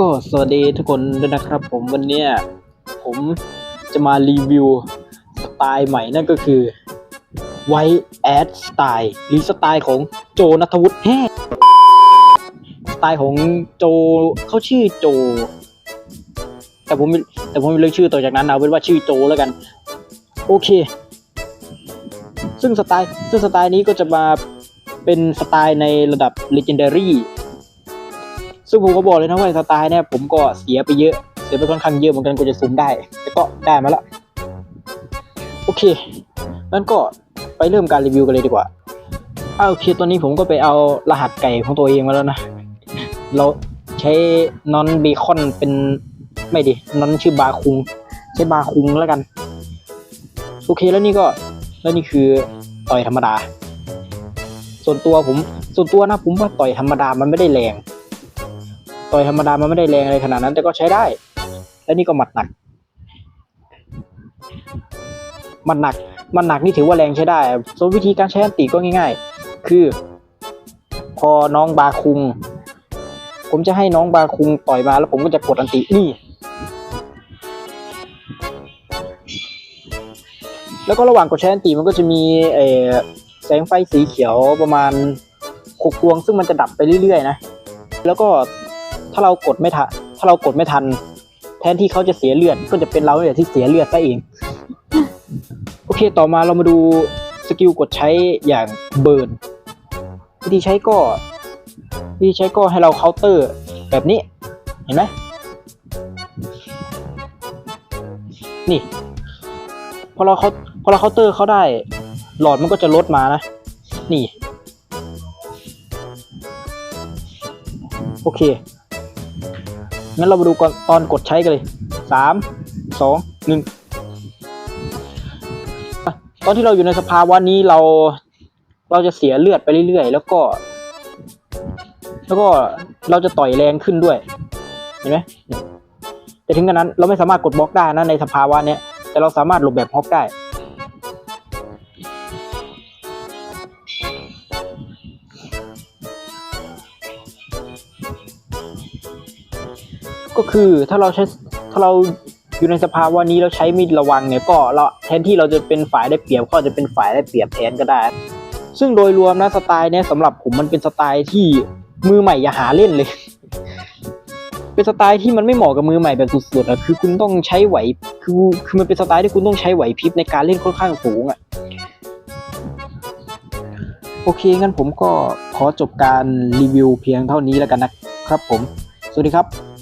ก็สวัสดีทุกคนด้วยนะครับ ผมวันเนี้ยผมจะมารีวิวสไตล์ใหม่นั่นก็คือ White Ad Style หรือสไตล์ของโจนัทวุฒิแฮ่สไตล์ของโจเขาชื่อโจ แต่ผมแต่ผมไม่เลือกชื่อต่อจากนั้นเอาเป็นว่าชื่อโจแล้วกัน โอเค ซึ่งสไตล์ซึ่งสไตล์นี้ก็จะมาเป็นสไตล์ในระดับ Legendary ซึ่งผมก็บอกเลยนะว่าสไตล์เนี่ยผมก็เสียไปเยอะ เสียไปค่อนข้างเยอะเหมือนกันกว่าจะซูมได้ แต่ก็ได้มาแล้วโอเคงั้นก็ไปเริ่มการรีวิวกันเลยดีกว่าอาโอเคตอนนี้ผมก็ไปเอารหัสไก่ของตัวเองมาแล้วนะ เราใช้นอนเบคอนเป็นไม่ดินอนชื่อบาคุง ใช้บาคุงแล้วกัน โอเคแล้วนี่ก็แล้วนี่คือต่อยธรรมดา ส่วนตัวผม ส่วนตัวนะผมว่าต่อยธรรมดามันไม่ได้แรง ต่อยธรรมดามันไม่ได้แรงอะไรขนาดนั้น แต่ก็ใช้ได้ และนี่ก็หมัดหนักหมัดหนักหมัดหนักนี่ถือว่าแรงใช้ได้ส่วนวิธีการใช้อันติก็ง่าย ๆ คือ พอน้องบาคุง ผมจะให้น้องบาคุงต่อยมาแล้วผมก็จะกดอันตินี่แล้วก็ระหว่างกดใช้อันติมันก็จะมีแสงไฟสีเขียวประมาณหกดวงซึ่งมันจะดับไปเรื่อยๆนะ แล้วก็ ถ้าเรากดไม่ทันถ้าเรากดไม่ทัน แทนที่เขาจะเสียเลือดก็จะเป็นเราเนี่ยที่เสียเลือดซะเอง โอเคต่อมาเรามาดูสกิลกดใช้อย่างเบิร์นวิธีใช้ก็วิธีใช้ก็ให้เราเคาน์เตอร์แบบนี้ เห็นไหมนี่พอเราเขาพอเราเคาน์เตอร์เขาได้ หลอดมันก็จะลดมานะ นี่ โอเค งั้นเรามาดูก่อนตอนกดใช้กันเลยสามสองหนึ่งตอนที่เราอยู่ในสภาวะนี้เราเราจะเสียเลือดไปเรื่อยๆ แล้วก็ แล้วก็เราจะต่อยแรงขึ้นด้วย เห็นไหมแต่ถึงกระนั้นเราไม่สามารถกดบล็อกได้นะในสภาวะเนี้ยแต่เราสามารถหลบแบบฮอกได้ ก็คือถ้าเราใช้ถ้าเราอยู่ในสภาวะนี้แล้วใช้มีดระวังเนี่ยก็เราแทนที่เราจะเป็นฝ่ายได้เปรียบก็จะเป็นฝ่ายได้เปรียบแทนก็ได้ ซึ่งโดยรวมนะสไตล์เนี้ยสำหรับผมมันเป็นสไตล์ที่มือใหม่อย่าหาเล่นเลย เป็นสไตล์ที่มันไม่เหมาะกับมือใหม่แบบสุดๆอะคือคุณต้องใช้ไหวคือคือมันเป็นสไตล์ที่คุณต้องใช้ไหวพริบในการเล่นค่อนข้างสูงอะโอเคงั้นผมก็ขอจบการรีวิวเพียงเท่านี้แล้วกันนะครับผม สวัสดีครับ